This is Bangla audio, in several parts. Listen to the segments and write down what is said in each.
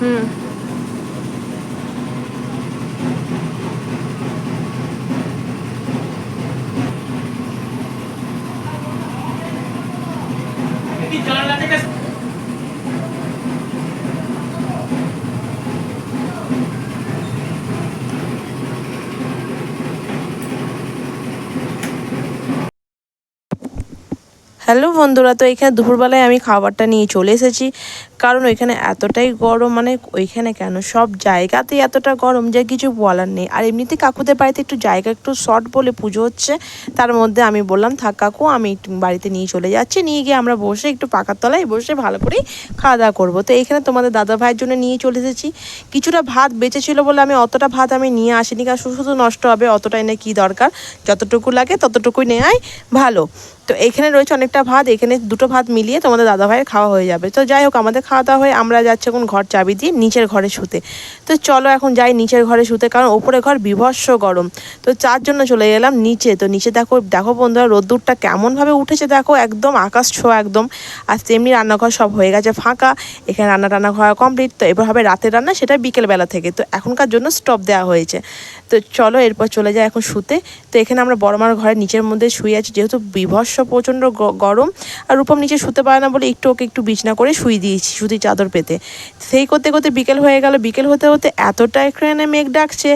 হুম। হ্যালো বন্ধুরা, তো এখানে দুপুরবেলায় আমি খাবারটা নিয়ে চলে এসেছি। কারণ ওইখানে এতটাই গরম মানে ওইখানে কেন? সব জায়গাতেই এতটা গরম যে কিছু বলার নেই। আর এমনিতে কাকুদের বাড়িতে একটু জায়গা একটু শর্ট বলে পুজো হচ্ছে, তার মধ্যে আমি বললাম, থাক কাকু, আমি বাড়িতে নিয়ে চলে যাচ্ছি। নিয়ে গিয়ে আমরা বসে একটু পাকার তলায় বসে ভালো করেই খাওয়া দাওয়া করব। তো এখানে তোমাদের দাদা ভাইয়ের জন্য নিয়ে চলে এসেছি। কিছুটা ভাত বেঁচে ছিল বলে আমি অতটা ভাত আমি নিয়ে আসিনি, কারণ শুধু নষ্ট হবে, অতটাই না কি দরকার? যতটুকু লাগে ততটুকুই নেওয়াই ভালো। তো এখানে রয়েছে অনেকটা ভাত, এখানে দুটো ভাত মিলিয়ে তোমাদের দাদা ভাইয়ের খাওয়া হয়ে যাবে। তো যাই হোক, আমাদের খাওয়া দাওয়া হয়ে আমরা যাচ্ছি এখন ঘর চাবি দিয়ে নিচের ঘরে শুতে। তো চলো এখন যাই নিচের ঘরে শুতে, কারণ ওপরে ঘর বিভৎস গরম। তো চার জন্য চলে গেলাম নিচে। তো নিচে দেখো দেখো বন্ধুরা, রোদ্দুরটা কেমনভাবে উঠেছে দেখো, একদম আকাশ ছোঁয়া একদম। আর তেমনি রান্নাঘর সব হয়ে গেছে ফাঁকা। এখানে রান্না টান্না করা কমপ্লিট তো এবার হবে রাতের রান্না, সেটা বিকেলবেলা থেকে। তো এখনকার জন্য স্টপ দেওয়া হয়েছে। তো চলো এরপর চলে যায় এখন শুতে। তো এখানে আমরা বড় মার ঘরের নিচের মধ্যে শুয়ে আছি, যেহেতু বিভৎস প্রচণ্ড গ- গরম। আর রূপম নিচে শুতে পারে না বলে একটু ওকে একটু বিছনা করে শুয়ে দিয়েছি সুতির চাদর পেতে। সেই করতে করতে বিকেল হয়ে গেল। বিকেল হতে হতে এতটা এখানে মেঘ ডাকছে,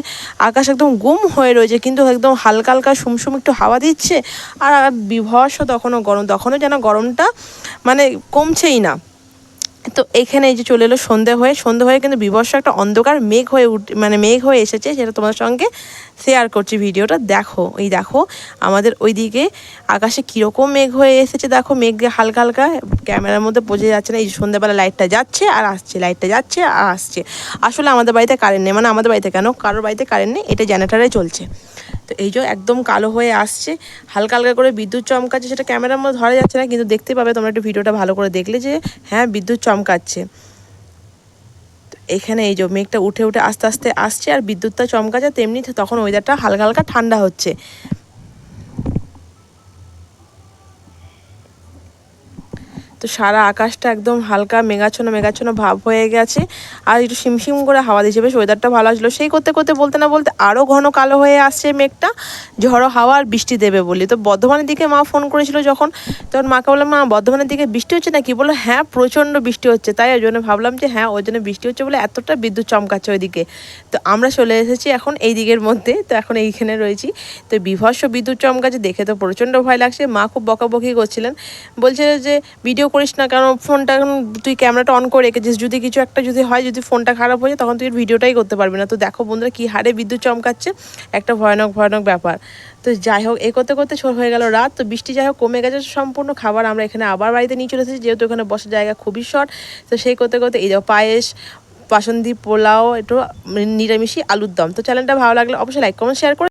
আকাশ একদম গুম হয়ে রয়েছে, কিন্তু একদম হালকা হালকা সুমসুম একটু হাওয়া দিচ্ছে। আর বিভর্ষ তখনও গরম, তখনও যেন গরমটা মানে কমছেই না। তো এখানে এই যে চলে এলো সন্ধে হয়ে। সন্ধে হয়ে কিন্তু বিবর্ষ একটা অন্ধকার মেঘ হয়ে উঠ মানে মেঘ হয়ে এসেছে সেটা তোমাদের সঙ্গে শেয়ার করছি ভিডিওটা। দেখো, এই দেখো, আমাদের ওইদিকে আকাশে কীরকম মেঘ হয়ে এসেছে। দেখো, মেঘ হালকা হালকা, ক্যামেরার মধ্যে বোঝা যাচ্ছে না এই সন্ধ্যাবেলা লাইটটা যাচ্ছে আর আসছে লাইটটা যাচ্ছে আর আসছে। আসলে আমাদের বাড়িতে কারেন্ট নেই। মানে আমাদের বাড়িতে কেন? কারোর বাড়িতে কারেন্ট নেই, এটা জেনারেটারে চলছে। তো এই যে একদম কালো হয়ে আসছে, হালকা হালকা করে বিদ্যুৎ চমকাচ্ছে, সেটা ক্যামেরার মধ্যে ধরা যাচ্ছে না, কিন্তু দেখতে পাবে তোমরা একটু ভিডিওটা ভালো করে দেখলে যে হ্যাঁ বিদ্যুৎ চমকাচ্ছে। এখানে এই যে মেঘটা উঠে উঠে আস্তে আস্তে আসছে, আর বিদ্যুৎটা চমকাচ্ছে, তেমনি তখন ওয়েদারটা হালকা হালকা ঠান্ডা হচ্ছে। তো সারা আকাশটা একদম হালকা মেঘাচ্ছন্ন মেঘাচ্ছন্ন ভাব হয়ে গেছে। আর একটু শিমশিম করে হাওয়া দিচ্ছে বেশ ওয়েদারটা ভালো আসলো। সেই করতে করতে, বলতে না বলতে আরও ঘন কালো হয়ে আসছে মেঘটা। ঝড়ো হাওয়া আর বৃষ্টি দেবে বলি। তো বর্ধমানের দিকে মা ফোন করেছিল যখন, তখন মাকে বললাম, মা, বর্ধমানের দিকে বৃষ্টি হচ্ছে নাকি? বলল হ্যাঁ প্রচণ্ড বৃষ্টি হচ্ছে। তাই ওই জন্য ভাবলাম যে হ্যাঁ ওই জন্য বৃষ্টি হচ্ছে বলে এতটা বিদ্যুৎ চমকাচ্ছে ওইদিকে। তো আমরা চলে এসেছি এখন এই দিকের মধ্যে। তো এখন এইখানে রয়েছি। তো বিভৎস বিদ্যুৎ চমকাচ্ছে। দেখে তো প্রচণ্ড ভয় লাগছে। মা খুব বকাবকি করছিলেন। বলছে যে, ভিডিও করিস না, কারণ ফোনটা এখন তুই ক্যামেরাটা অন করে রেখেছিস। যদি কিছু একটা যদি হয়, যদি ফোনটা খারাপ হয়ে যায়, তখন তুই ভিডিওটাই করতে পারবি না। তো দেখো বন্ধুরা, কী হারে বিদ্যুৎ চমকাচ্ছে, একটা ভয়ানক ভয়ানক ব্যাপার। তো যাই হোক এ করতে করতে হয়ে গেল রাত। তো বৃষ্টি যাই হোক, কমে গেছে সম্পূর্ণ খাবার আমরা এখানে আবার বাড়িতে নিয়ে চলে এসেছি। যেহেতু এখানে বসার জায়গা খুবই শর্ট তো সেই করতে করতে এই যে পায়েস, বাসন্তী পোলাও, একটু নিরামিষি আলুর দম। তো চ্যানেলটা ভালো লাগলে অবশ্যই লাইক কমেন্ট শেয়ার করে